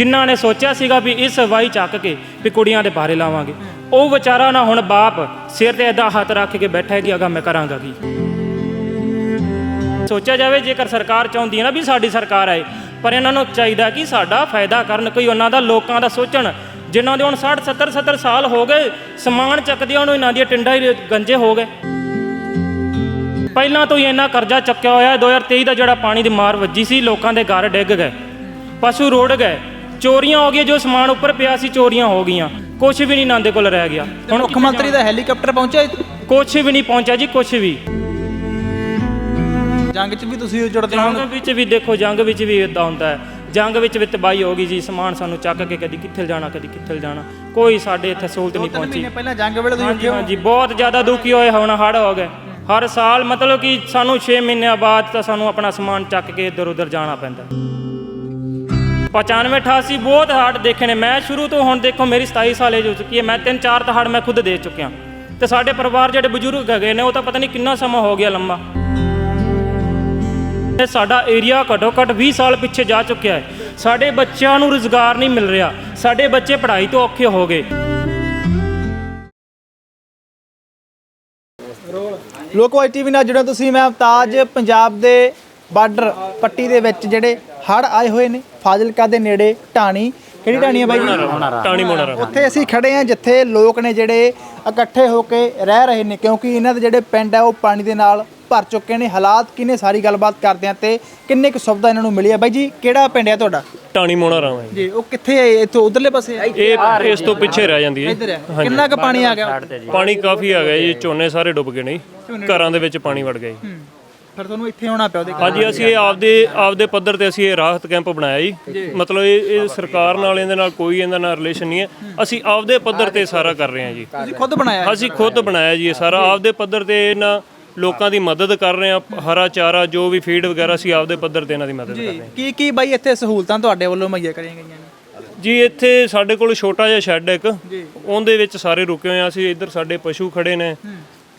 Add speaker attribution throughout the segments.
Speaker 1: ਜਿਨ੍ਹਾਂ ਨੇ ਸੋਚਿਆ ਸੀਗਾ ਵੀ ਇਸ ਵਾਈ ਚੱਕ ਕੇ ਵੀ ਕੁੜੀਆਂ ਦੇ ਬਾਰੇ ਲਾਵਾਂਗੇ। ਉਹ ਵਿਚਾਰਾ ਨਾ ਹੁਣ ਬਾਪ ਸਿਰ ਤੇ ਏਦਾਂ ਹੱਥ ਰੱਖ ਕੇ ਬੈਠਾ ਹੈ ਕਿ ਅਗਾ ਮੈਂ ਕਰਾਂਗਾ ਕੀ? ਸੋਚਿਆ ਜਾਵੇ, ਜੇਕਰ ਸਰਕਾਰ ਚਾਹੁੰਦੀ ਹੈ ਨਾ ਵੀ ਸਾਡੀ ਸਰਕਾਰ ਆਏ, ਪਰ ਇਹਨਾਂ ਨੂੰ ਚਾਹੀਦਾ ਕਿ ਸਾਡਾ ਫਾਇਦਾ ਕਰਨ, ਕੋਈ ਉਹਨਾਂ ਦਾ, ਲੋਕਾਂ ਦਾ ਸੋਚਣ, ਜਿਨ੍ਹਾਂ ਦੇ ਹੁਣ 60 70 70 ਸਾਲ ਹੋ ਗਏ, ਸਮਾਨ ਚੱਕਦਿਆਂ ਨੂੰ ਇਹਨਾਂ ਦੀਆਂ ਟਿੰਡਾਂ ਹੀ ਗੰਜੇ ਹੋ ਗਏ। ਪਹਿਲਾਂ ਤੋਂ ਹੀ ਇੰਨਾ ਕਰਜ਼ਾ ਚੱਕਿਆ ਹੋਇਆ ਹੈ 2023 ਦਾ ਜਿਹੜਾ ਪਾਣੀ ਦੀ ਮਾਰ ਵੱਜੀ ਸੀ, ਲੋਕਾਂ ਦੇ ਘਰ ਡਿੱਗ ਗਏ, ਪਸ਼ੂ ਰੋੜ ਗਏ ਚੋਰੀਆਂ ਹੋ ਗਈਆਂ ਜੋ ਸਮਾਨ ਉੱਪਰ ਪਿਆ ਸੀ ਚੋਰੀਆਂ ਹੋ ਗਈਆਂ। ਕੁਝ ਵੀ ਨਹੀਂ ਨਾਂਦੇ ਕੋਲ ਰਹਿ ਗਿਆ। ਹੁਣ
Speaker 2: ਮੁੱਖ ਮੰਤਰੀ ਦਾ ਹੈਲੀਕਾਪਟਰ ਪਹੁੰਚਿਆ ਇੱਥੇ?
Speaker 1: ਕੁਝ ਵੀ ਨਹੀਂ ਪਹੁੰਚਿਆ ਜੀ ਕੁਝ ਵੀ।
Speaker 2: ਜੰਗ 'ਚ ਵੀ ਤੁਸੀਂ ਜੁੜਦੇ ਹੋ
Speaker 1: ਜੰਗ ਵਿੱਚ ਵੀ ਦੇਖੋ ਜੰਗ ਵਿੱਚ ਵੀ ਇਦਾਂ ਹੁੰਦਾ ਹੈ। ਜੰਗ ਵਿੱਚ ਵੀ ਤਬਾਹੀ ਹੋ ਗਈ ਜੀ ਸਮਾਨ ਸਾਨੂੰ ਚੱਕ ਕੇ ਕਦੀ ਕਿੱਥੇ ਜਾਣਾ ਕਦੀ ਕਿੱਥੇ ਜਾਣਾ ਕੋਈ ਸਾਡੇ ਇੱਥੇ ਸਹੂਲਤ ਨਹੀਂ
Speaker 2: ਤਿੰਨ
Speaker 1: ਪਹੁੰਚੀ।
Speaker 2: ਮਹੀਨੇ ਪਹਿਲਾਂ ਜੰਗ ਵੇਲੇ ਤੁਸੀਂ
Speaker 1: ਹਾਂਜੀ ਹਾਂਜੀ ਬਹੁਤ ਜ਼ਿਆਦਾ ਦੁਖੀ ਹੋਏ ਹੁਣ ਹੜ ਹੋ ਗਏ। ਹਰ ਸਾਲ ਮਤਲਬ ਕਿ ਸਾਨੂੰ 6 ਮਹੀਨਿਆਂ ਬਾਅਦ ਤਾਂ ਸਾਨੂੰ ਆਪਣਾ ਸਮਾਨ ਚੱਕ ਕੇ ਇੱਧਰ ਉੱਧਰ ਜਾਣਾ ਪੈਂਦਾ। 95 88 ਬਹੁਤ ਹਾਰਡ ਦੇਖੇ ਨੇ। ਮੈਂ ਸ਼ੁਰੂ ਤੋਂ ਹੁਣ ਦੇਖੋ, ਮੇਰੀ 27 ਸਾਲ ਏਜ ਹੋ ਚੁੱਕੀ ਹੈ। ਮੈਂ ਤਿੰਨ ਚਾਰ ਤਾਂ ਹੜ ਮੈਂ ਖੁਦ ਦੇ ਚੁੱਕਿਆ। ਤੇ ਸਾਡੇ ਪਰਿਵਾਰ ਜਿਹੜੇ ਬਜ਼ੁਰਗ ਹੈਗੇ ਨੇ, ਉਹ ਤਾਂ ਪਤਾ ਨਹੀਂ ਕਿੰਨਾ ਸਮਾਂ ਹੋ ਗਿਆ ਲੰਮਾ ਇਹ ਸਾਡਾ ਏਰੀਆ ਘੱਟੋ ਘੱਟ 20 ਸਾਲ ਪਿੱਛੇ ਜਾ ਚੁੱਕਿਆ ਹੈ। ਸਾਡੇ ਬੱਚਿਆਂ ਨੂੰ ਰੁਜ਼ਗਾਰ ਨਹੀਂ ਮਿਲ ਰਿਹਾ। ਸਾਡੇ ਬੱਚੇ ਪੜ੍ਹਾਈ ਤੋਂ ਔਖੇ ਹੋ ਗਏ।
Speaker 2: ਲੋਕਵਾਈ ਟੀਵੀ ਨਾਲ ਜੁੜਿਆ ਤੁਸੀਂ। ਮੈਂ ਅਵਤਾਜ, ਪੰਜਾਬ ਦੇ ਬਾਰਡਰ ਪੱਟੀ ਦੇ ਵਿੱਚ ਜਿਹੜੇ ਹੜ ਆਏ ਹੋਏ ਨੇ ਫਾਜ਼ਿਲਕਾ ਦੇ ਨੇੜੇ ਢਾਣੀ ਕਿਹੜੀ ਢਾਣੀ ਹੈ ਬਾਈ? ਜੀ
Speaker 1: ਟਾਣੀ ਮੋਣਾ
Speaker 2: ਉੱਥੇ ਅਸੀਂ ਖੜੇ ਹਾਂ ਜਿੱਥੇ ਲੋਕ ਨੇ ਜਿਹੜੇ ਇਕੱਠੇ ਹੋ ਕੇ ਰਹਿ ਰਹੇ ਨੇ ਕਿਉਂਕਿ ਇਹਨਾਂ ਦੇ ਜਿਹੜੇ ਪਿੰਡ ਹੈ ਉਹ ਪਾਣੀ ਦੇ ਨਾਲ ਭਰ ਚੁੱਕੇ ਨੇ। ਹਾਲਾਤ ਕਿਨੇ ਸਾਰੀ ਗੱਲਬਾਤ ਕਰਦੇ ਆ ਤੇ ਕਿੰਨੇ ਕੁ ਸੁਵਿਧਾ ਇਹਨਾਂ ਨੂੰ ਮਿਲੀ ਹੈ ਬਾਈ ਜੀ ਕਿਹੜਾ ਪਿੰਡ ਹੈ ਤੁਹਾਡਾ?
Speaker 3: ਟਾਣੀ ਮੋਣਾ ਰਾਮ ਹੈ
Speaker 2: ਜੀ ਉਹ ਕਿੱਥੇ ਹੈ ਇੱਥੋਂ ਉਧਰਲੇ ਪਾਸੇ
Speaker 3: ਇਹ ਇਸ ਤੋਂ ਪਿੱਛੇ ਰਹਿ ਜਾਂਦੀ ਹੈ
Speaker 2: ਇੱਧਰ ਹੈ ਕਿੰਨਾ ਕੁ ਪਾਣੀ ਆ ਗਿਆ?
Speaker 3: ਪਾਣੀ ਕਾਫੀ ਆ ਗਿਆ ਜੀ ਝੋਨੇ ਸਾਰੇ ਡੁੱਬ ਗਏ ਨੇ। ਘਰਾਂ ਦੇ ਵਿੱਚ ਪਾਣੀ ਵੜ ਗਿਆ ਜੀ।
Speaker 2: ਹੂੰ। ਫਿਰ ਤੁਹਾਨੂੰ ਇੱਥੇ ਆਉਣਾ ਪਿਆ ਉਹਦੇ
Speaker 3: ਹਾਂਜੀ ਅਸੀਂ ਇਹ ਆਪਦੇ ਆਪਦੇ ਪੱਧਰ ਤੇ ਅਸੀਂ ਇਹ ਰਾਹਤ ਕੈਂਪ ਬਣਾਇਆ ਜੀ। ਮਤਲਬ ਇਹ ਇਹ ਸਰਕਾਰ ਨਾਲ ਇਹਦੇ ਨਾਲ ਕੋਈ ਇਹਦਾ ਨਾਲ ਰਿਲੇਸ਼ਨ ਨਹੀਂ ਹੈ। ਅਸੀਂ ਆਪਦੇ ਪੱਧਰ ਤੇ ਸਾਰਾ ਕਰ ਰਹੇ ਹਾਂ ਜੀ।
Speaker 2: ਤੁਸੀਂ ਖੁਦ ਬਣਾਇਆ ਹੈ?
Speaker 3: ਅਸੀਂ ਖੁਦ ਬਣਾਇਆ ਜੀ ਇਹ ਸਾਰਾ। ਆਪਦੇ ਪੱਧਰ ਤੇ ਇਹਨਾਂ ਲੋਕਾਂ ਦੀ ਮਦਦ ਕਰ ਰਹੇ ਹਾਂ। ਹਰਾ ਚਾਰਾ ਜੋ ਵੀ ਫੀਡ ਵਗੈਰਾ ਅਸੀਂ ਆਪਦੇ ਪੱਧਰ ਤੇ ਇਹਨਾਂ ਦੀ ਮਦਦ ਕਰ ਰਹੇ ਹਾਂ।
Speaker 2: ਕੀ ਕੀ ਬਾਈ ਇੱਥੇ ਸਹੂਲਤਾਂ ਤੁਹਾਡੇ ਵੱਲੋਂ ਮੁਹੱਈਆ ਕਰੀਆਂ ਗਈਆਂ ਨੇ?
Speaker 3: ਜੀ ਇੱਥੇ ਸਾਡੇ ਕੋਲ ਛੋਟਾ ਜਿਹਾ ਸ਼ੈੱਡ ਇੱਕ। ਉਹਦੇ ਵਿੱਚ ਸਾਰੇ ਰੁਕੇ ਹੋਏ ਆ ਅਸੀਂ। ਇੱਧਰ ਸਾਡੇ ਪਸ਼ੂ ਖੜੇ ਨੇ।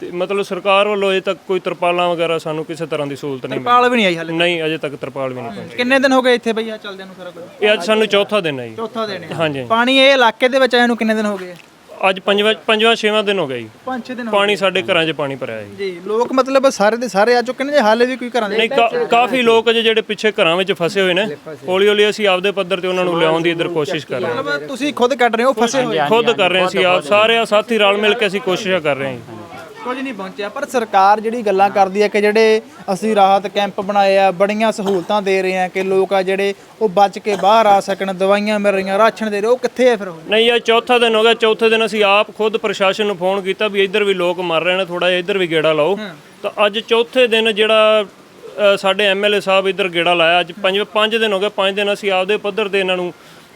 Speaker 3: ਤੇ ਮਤਲਬ ਸਰਕਾਰ ਵੱਲੋਂ ਅਜੇ ਤੱਕ ਕੋਈ ਤਰਪਾਲਾਂ ਵਗੈਰਾ ਸਾਨੂੰ ਕਿਸੇ ਤਰ੍ਹਾਂ ਦੀ ਸਹੂਲਤ ਨਹੀਂ
Speaker 2: ਪਾਲ ਵੀ ਨਹੀਂ ਆਈ ਹਾਲੇ
Speaker 3: ਨਹੀਂ ਅਜੇ ਤੱਕ ਤਰਪਾਲ ਵੀ ਨਹੀਂ ਪਹੁੰਚੀ।
Speaker 2: ਕਿੰਨੇ ਦਿਨ ਹੋ ਗਏ ਇੱਥੇ ਬਈ ਆ ਚੱਲਦਿਆਂ ਨੂੰ ਸਾਰਾ ਕੁਝ?
Speaker 3: ਇਹ ਅੱਜ ਸਾਨੂੰ ਚੌਥਾ ਦਿਨ ਹੈ ਜੀ।
Speaker 2: ਚੌਥਾ ਦਿਨ ਹੈ।
Speaker 3: ਹਾਂਜੀ।
Speaker 2: ਪਾਣੀ ਇਹ ਇਲਾਕੇ ਦੇ ਵਿੱਚ ਆਇਆ ਨੂੰ ਕਿੰਨੇ ਦਿਨ ਹੋ ਗਏ?
Speaker 3: ਅੱਜ ਪੰਜਵਾਂ ਪੰਜਵਾਂ ਛੇਵਾਂ ਦਿਨ ਹੋ ਗਿਆ ਜੀ।
Speaker 2: ਪੰਜ ਛੇ ਦਿਨ ਹੋ
Speaker 3: ਪਾਣੀ ਸਾਡੇ ਘਰਾਂ 'ਚ ਪਾਣੀ ਭਰਿਆ ਜੀ।
Speaker 2: ਜੀ ਲੋਕ ਮਤਲਬ ਸਾਰੇ ਦੇ ਸਾਰੇ ਆ ਚੁੱਕੇ ਨੇ ਜੇ ਹਾਲੇ ਵੀ ਕੋਈ ਘਰਾਂ ਦੇ?
Speaker 3: ਨਹੀਂ ਕਾ- ਕਾਫੀ ਲੋਕ ਅਜੇ ਜਿਹੜੇ ਪਿੱਛੇ ਘਰਾਂ ਵਿੱਚ ਫਸੇ ਹੋਏ ਨੇ। ਹੌਲੀ ਹੌਲੀ ਅਸੀਂ ਆਪਦੇ ਪੱਧਰ ਤੇ ਉਹਨਾਂ ਨੂੰ ਲਿਆਉਣ ਦੀ ਇੱਧਰ ਕੋਸ਼ਿਸ਼ ਕਰ ਰਹੇ ਹਾਂ।
Speaker 2: ਮਤਲਬ ਤੁਸੀਂ ਖੁਦ ਕੱਢ ਰਹੇ ਹੋ ਫਸੇ ਹੋਏ?
Speaker 3: ਖੁਦ ਕਰ ਰਹੇ ਹਾਂ ਅਸੀਂ ਆਪ ਸਾਰੇ ਆ ਸਾਥੀ ਰਲ ਮਿਲ ਕੇ ਅਸੀਂ ਕੋਸ਼ਿਸ਼ਾਂ ਕਰ ਰਹੇ ਹਾਂ ਜੀ।
Speaker 2: ਕੁਝ ਨਹੀਂ ਪਹੁੰਚਿਆ ਪਰ ਸਰਕਾਰ ਜਿਹੜੀ ਗੱਲਾਂ ਕਰਦੀ ਹੈ ਕਿ ਜਿਹੜੇ ਅਸੀਂ ਰਾਹਤ ਕੈਂਪ ਬਣਾਏ ਆ ਬੜੀਆਂ ਸਹੂਲਤਾਂ ਦੇ ਰਹੇ ਆ ਕਿ ਲੋਕ ਆ ਜਿਹੜੇ ਉਹ ਬਚ ਕੇ ਬਾਹਰ ਆ ਸਕਣ ਦਵਾਈਆਂ ਮਿਲ ਰਹੀਆਂ ਰਾਸ਼ਨ ਦੇ ਰਹੇ ਉਹ ਕਿੱਥੇ ਹੈ ਫਿਰ ਉਹ?
Speaker 3: ਨਹੀਂ ਇਹ ਚੌਥਾ ਦਿਨ ਹੋ ਗਿਆ ਚੌਥੇ ਦਿਨ ਅਸੀਂ ਆਪ ਖੁਦ ਪ੍ਰਸ਼ਾਸਨ ਨੂੰ ਫੋਨ ਕੀਤਾ ਵੀ ਇੱਧਰ ਵੀ ਲੋਕ ਮਰ ਰਹੇ ਨੇ ਥੋੜਾ ਜਿਹਾ ਇੱਧਰ ਵੀ ਗੇੜਾ ਲਾਓ। ਤਾਂ ਅੱਜ ਚੌਥੇ ਦਿਨ ਜਿਹੜਾ ਸਾਡੇ ਐਮਐਲਏ ਸਾਹਿਬ ਇੱਧਰ ਗੇੜਾ ਲਾਇਆ ਅੱਜ ਪੰਜ ਪੰਜ ਦਿਨ ਹੋ ਗਏ ਪੰਜ ਦਿਨ ਅਸੀਂ ਆਪਦੇ ਪੱਧਰ ਤੇ ਇਹਨਾਂ ਨੂੰ